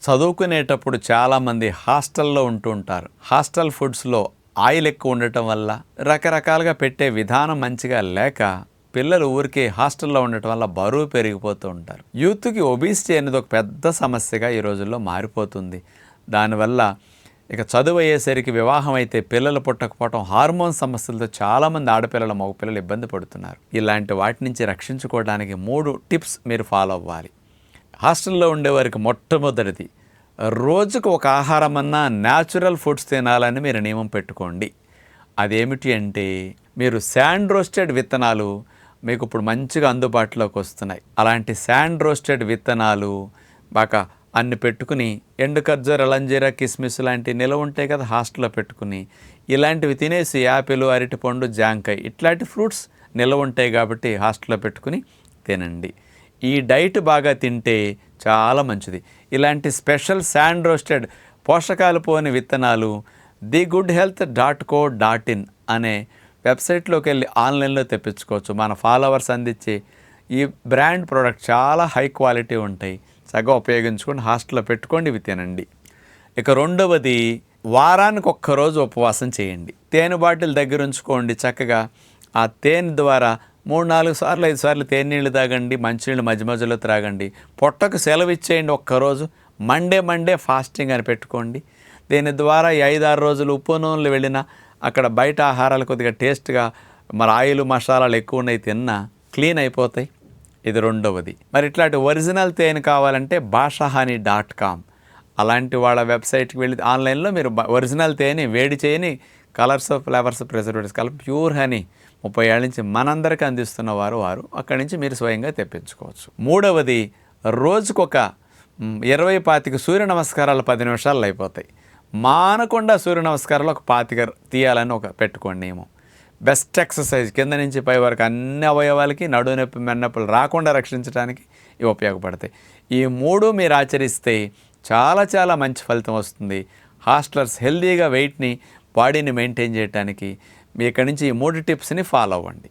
చదువుకునేటప్పుడు చాలామంది హాస్టల్లో ఉంటూ ఉంటారు. హాస్టల్ ఫుడ్స్లో ఆయిల్ ఎక్కువ ఉండటం వల్ల రకరకాలుగా పెట్టే విధానం మంచిగా లేక పిల్లలు ఊరికే హాస్టల్లో ఉండటం వల్ల బరువు పెరిగిపోతూ ఉంటారు. యూత్కి ఒబిసిటీ అనేది ఒక పెద్ద సమస్యగా ఈ రోజుల్లో మారిపోతుంది. దానివల్ల ఇక చదువు అయ్యేసరికి వివాహం అయితే పిల్లలు పుట్టకపోవటం హార్మోన్ సమస్యలతో చాలామంది ఆడపిల్లలు మగపిల్లలు ఇబ్బంది పడుతున్నారు. ఇలాంటి వాటి నుంచి రక్షించుకోవడానికి మూడు టిప్స్ మీరు ఫాలో అవ్వాలి. హాస్టల్లో ఉండేవారికి మొట్టమొదటిది. రోజుకు ఒక ఆహారం అన్నా న్యాచురల్ ఫుడ్స్ తినాలని మీరు నియమం పెట్టుకోండి. అదేమిటి అంటే మీరు శాండ్ రోస్టెడ్ విత్తనాలు మీకు ఇప్పుడు మంచిగా అందుబాటులోకి వస్తున్నాయి. అలాంటి శాండ్ రోస్టెడ్ విత్తనాలు బాగా అన్ని పెట్టుకుని ఎండు ఖర్జూర లంజీరా కిస్మిస్ లాంటి నిలవ ఉంటాయి కదా హాస్టల్లో పెట్టుకుని ఇలాంటివి తినేసి యాపిల్ అరటిపండు జాంకాయ ఇట్లాంటి ఫ్రూట్స్ నిలవ ఉంటాయి కాబట్టి హాస్టల్లో పెట్టుకుని తినండి. ఈ డైట్ బాగా తింటే చాలా మంచిది. ఇలాంటి స్పెషల్ శాండ్ రోస్టెడ్ పోషకాలు పోని విత్తనాలు the good health dot co dot in అనే వెబ్సైట్లోకి వెళ్ళి ఆన్లైన్లో తెప్పించుకోవచ్చు. మన ఫాలోవర్స్ అందించే ఈ బ్రాండ్ ప్రోడక్ట్ చాలా హై క్వాలిటీ ఉంటాయి. చక్కగా ఉపయోగించుకొని హాస్టల్లో పెట్టుకోండి ఇవి తినండి. ఇక రెండవది వారానికి ఒక్కరోజు ఉపవాసం చేయండి. తేనె బాటిల్ దగ్గర ఉంచుకోండి చక్కగా. ఆ తేనె ద్వారా మూడు నాలుగు సార్లు ఐదు సార్లు తేనె నీళ్ళు తాగండి మంచినీళ్ళు మధ్య మధ్యలో త్రాగండి. పొట్టకు సెలవు ఇచ్చేయండి ఒక్కరోజు. మండే మండే ఫాస్టింగ్ అని పెట్టుకోండి. దీని ద్వారా ఈ ఐదు ఆరు రోజులు ఉప్పు నూనెలు వెళ్ళినా అక్కడ బయట ఆహారాలు కొద్దిగా టేస్ట్గా మరి ఆయిల్ మసాలాలు ఎక్కువ ఉన్నాయి తిన్నా క్లీన్ అయిపోతాయి. ఇది రెండవది. మరి ఇట్లాంటి ఒరిజినల్ తేనె కావాలంటే భాషాహాని డాట్ కామ్. అలాంటి వాళ్ళ వెబ్సైట్కి వెళ్ళి ఆన్లైన్లో మీరు ఒరిజినల్ తేనె వేడి చేయని కలర్స్ ఫ్లేవర్స్ ప్రిజర్వేటివ్స్ కలిపి ప్యూర్ హనీ ముప్పై ఏళ్ళ నుంచి మనందరికీ అందిస్తున్న వారు వారు. అక్కడి నుంచి మీరు స్వయంగా తెప్పించుకోవచ్చు. మూడవది రోజుకొక ఇరవై పాతిక సూర్య నమస్కారాలు పది నిమిషాలు అయిపోతాయి. మానకుండా సూర్య నమస్కారాలు ఒక పాతిక తీయాలని ఒక పెట్టుకోండి నియమం. బెస్ట్ ఎక్సర్సైజ్ కింద నుంచి పై వరకు అన్ని అవయవాలకి నడు నొప్పి మెన్నొప్పులు రాకుండా రక్షించడానికి ఇవి ఉపయోగపడతాయి. ఈ మూడు మీరు ఆచరిస్తే చాలా చాలా మంచి ఫలితం వస్తుంది. హాస్టలర్స్ హెల్దీగా వెయిట్ని బాడీని మెయింటైన్ చేయడానికి మీ ఇక్కడి నుంచి ఈ మూడు టిప్స్ని ఫాలో అవ్వండి.